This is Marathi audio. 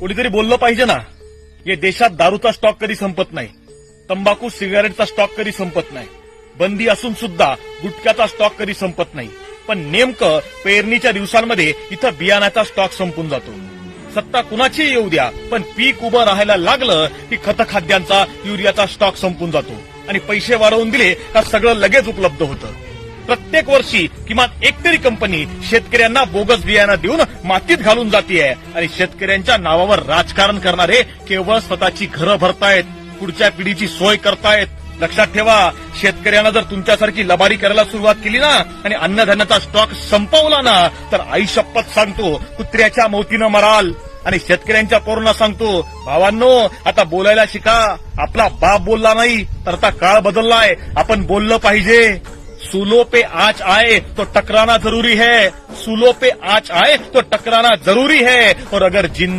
कोणीतरी बोललं पाहिजे ना या देशात दारूचा स्टॉक कधी संपत नाही तंबाखू सिगारेटचा स्टॉक कधी संपत नाही बंदी असून सुद्धा गुटख्याचा स्टॉक कधी संपत नाही. पण नेमकं पेरणीच्या दिवसांमध्ये इथं बियाण्याचा स्टॉक संपून जातो. सत्ता कुणाची येऊ द्या पण पीक उभं राहायला लागलं की खतखाद्यांचा युरियाचा स्टॉक संपून जातो. आणि पैसे वाढवून दिले का सगळं लगेच उपलब्ध होतं. प्रत्येक वर्षी किमान एक तरी कंपनी शेतकऱ्यांना बोगस बियाणं देऊन मातीत घालून जातीये. आणि शेतकऱ्यांच्या नावावर राजकारण करणारे केवळ स्वतःची घरं भरतायत पुढच्या पिढीची सोय करतायत. लक्षात ठेवा शेतकऱ्यांना जर तुमच्यासारखी लबारी करायला सुरुवात केली ना आणि अन्नधान्याचा स्टॉक संपवला ना तर आई शपथ सांगतो कुत्र्याच्या मोतीनं मराल. आणि शेतकऱ्यांच्या पोरांना सांगतो भावांनो आता बोलायला शिका. आपला बाप बोलला नाही तर आता काळ बदललाय. आपण बोललं पाहिजे. सूलों पे आज आए तो टकराना जरूरी है। सूलों पे आज आए तो टकराना जरूरी है। और अगर जिंदा